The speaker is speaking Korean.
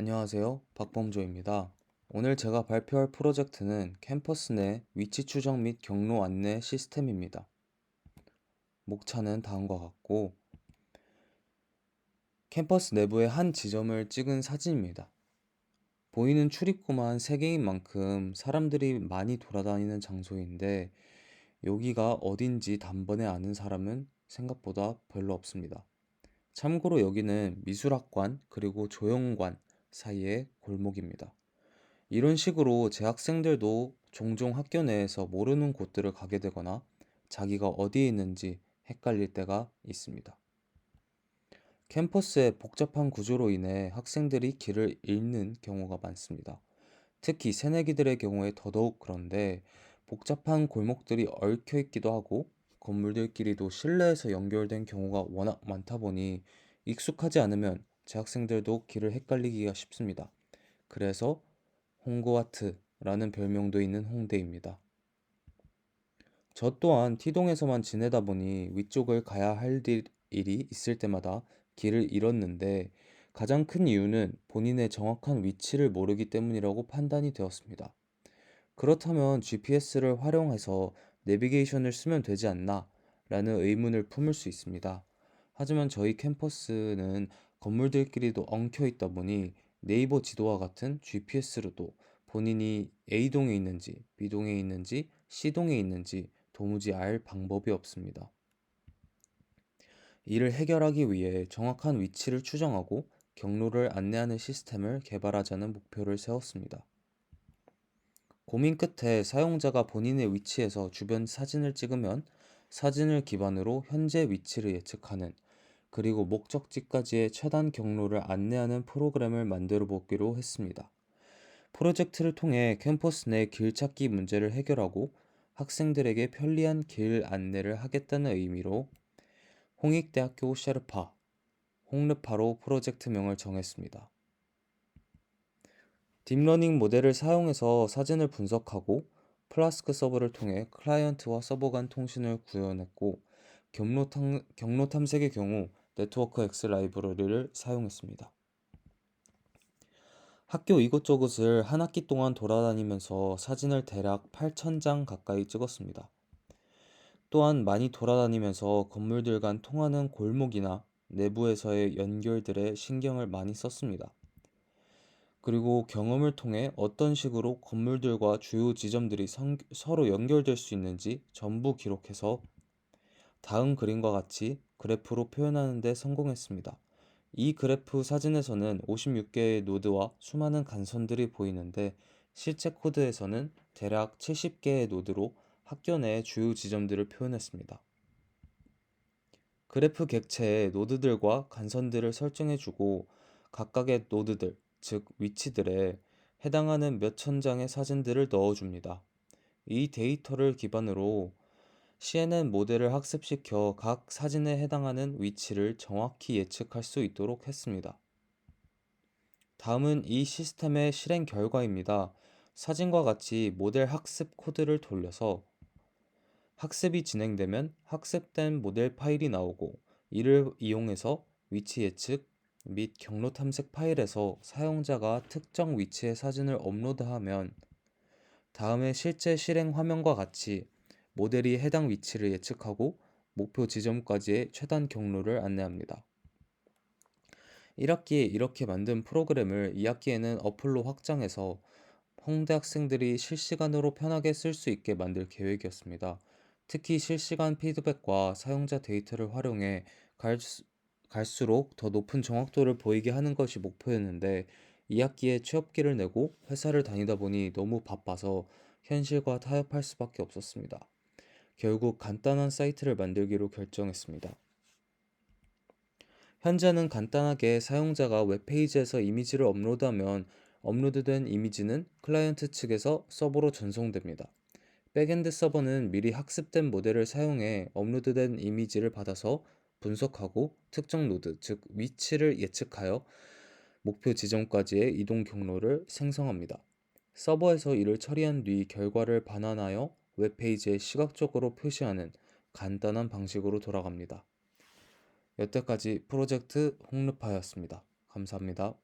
안녕하세요. 박범조입니다. 오늘 제가 발표할 프로젝트는 캠퍼스 내 위치 추적 및 경로 안내 시스템입니다. 목차는 다음과 같고, 캠퍼스 내부의 한 지점을 찍은 사진입니다. 보이는 출입구만 3개인 만큼 사람들이 많이 돌아다니는 장소인데, 여기가 어딘지 단번에 아는 사람은 생각보다 별로 없습니다. 참고로 여기는 미술학관 그리고 조형관 사이의 골목입니다. 이런 식으로 재학생들도 종종 학교 내에서 모르는 곳들을 가게 되거나 자기가 어디에 있는지 헷갈릴 때가 있습니다. 캠퍼스의 복잡한 구조로 인해 학생들이 길을 잃는 경우가 많습니다. 특히 새내기들의 경우에 더더욱 그런데 복잡한 골목들이 얽혀 있기도 하고 건물들끼리도 실내에서 연결된 경우가 워낙 많다 보니 익숙하지 않으면 재학생들도 길을 헷갈리기가 쉽습니다. 그래서 홍고와트라는 별명도 있는 홍대입니다. 저 또한 T동에서만 지내다 보니 위쪽을 가야 할 일이 있을 때마다 길을 잃었는데 가장 큰 이유는 본인의 정확한 위치를 모르기 때문이라고 판단이 되었습니다. 그렇다면 GPS를 활용해서 내비게이션을 쓰면 되지 않나? 라는 의문을 품을 수 있습니다. 하지만 저희 캠퍼스는 건물들끼리도 엉켜 있다 보니 네이버 지도와 같은 GPS로도 본인이 A동에 있는지 B동에 있는지 C동에 있는지 도무지 알 방법이 없습니다. 이를 해결하기 위해 정확한 위치를 추정하고 경로를 안내하는 시스템을 개발하자는 목표를 세웠습니다. 고민 끝에 사용자가 본인의 위치에서 주변 사진을 찍으면 사진을 기반으로 현재 위치를 예측하는 그리고 목적지까지의 최단 경로를 안내하는 프로그램을 만들어 보기로 했습니다. 프로젝트를 통해 캠퍼스 내 길찾기 문제를 해결하고 학생들에게 편리한 길 안내를 하겠다는 의미로 홍익대학교 셰르파, 홍르파로 프로젝트명을 정했습니다. 딥러닝 모델을 사용해서 사진을 분석하고 플라스크 서버를 통해 클라이언트와 서버 간 통신을 구현했고 경로, 탐, 경로 탐색의 경우 네트워크 X 라이브러리를 사용했습니다. 학교 이곳저곳을 한 학기 동안 돌아다니면서 사진을 대략 8,000장 가까이 찍었습니다. 또한 많이 돌아다니면서 건물들 간 통하는 골목이나 내부에서의 연결들에 신경을 많이 썼습니다. 그리고 경험을 통해 어떤 식으로 건물들과 주요 지점들이 성, 서로 연결될 수 있는지 전부 기록해서 다음 그림과 같이 그래프로 표현하는 데 성공했습니다. 이 그래프 사진에서는 56개의 노드와 수많은 간선들이 보이는데 실제 코드에서는 대략 70개의 노드로 학교 내 주요 지점들을 표현했습니다. 그래프 객체에 노드들과 간선들을 설정해주고 각각의 노드들, 즉 위치들에 해당하는 몇천 장의 사진들을 넣어줍니다. 이 데이터를 기반으로 CNN 모델을 학습시켜 각 사진에 해당하는 위치를 정확히 예측할 수 있도록 했습니다. 다음은 이 시스템의 실행 결과입니다. 사진과 같이 모델 학습 코드를 돌려서 학습이 진행되면 학습된 모델 파일이 나오고 이를 이용해서 위치 예측 및 경로 탐색 파일에서 사용자가 특정 위치의 사진을 업로드하면 다음에 실제 실행 화면과 같이 모델이 해당 위치를 예측하고 목표 지점까지의 최단 경로를 안내합니다. 1학기에 이렇게 만든 프로그램을 2학기에는 어플로 확장해서 홍대 학생들이 실시간으로 편하게 쓸 수 있게 만들 계획이었습니다. 특히 실시간 피드백과 사용자 데이터를 활용해 갈수, 갈수록 더 높은 정확도를 보이게 하는 것이 목표였는데 2학기에 취업기를 내고 회사를 다니다 보니 너무 바빠서 현실과 타협할 수밖에 없었습니다. 결국 간단한 사이트를 만들기로 결정했습니다. 현재는 간단하게 사용자가 웹페이지에서 이미지를 업로드하면 업로드된 이미지는 클라이언트 측에서 서버로 전송됩니다. 백엔드 서버는 미리 학습된 모델을 사용해 업로드된 이미지를 받아서 분석하고 특정 노드, 즉 위치를 예측하여 목표 지점까지의 이동 경로를 생성합니다. 서버에서 이를 처리한 뒤 결과를 반환하여 웹페이지에 시각적으로 표시하는 간단한 방식으로 돌아갑니다. 여태까지 프로젝트 홍르파였습니다. 감사합니다.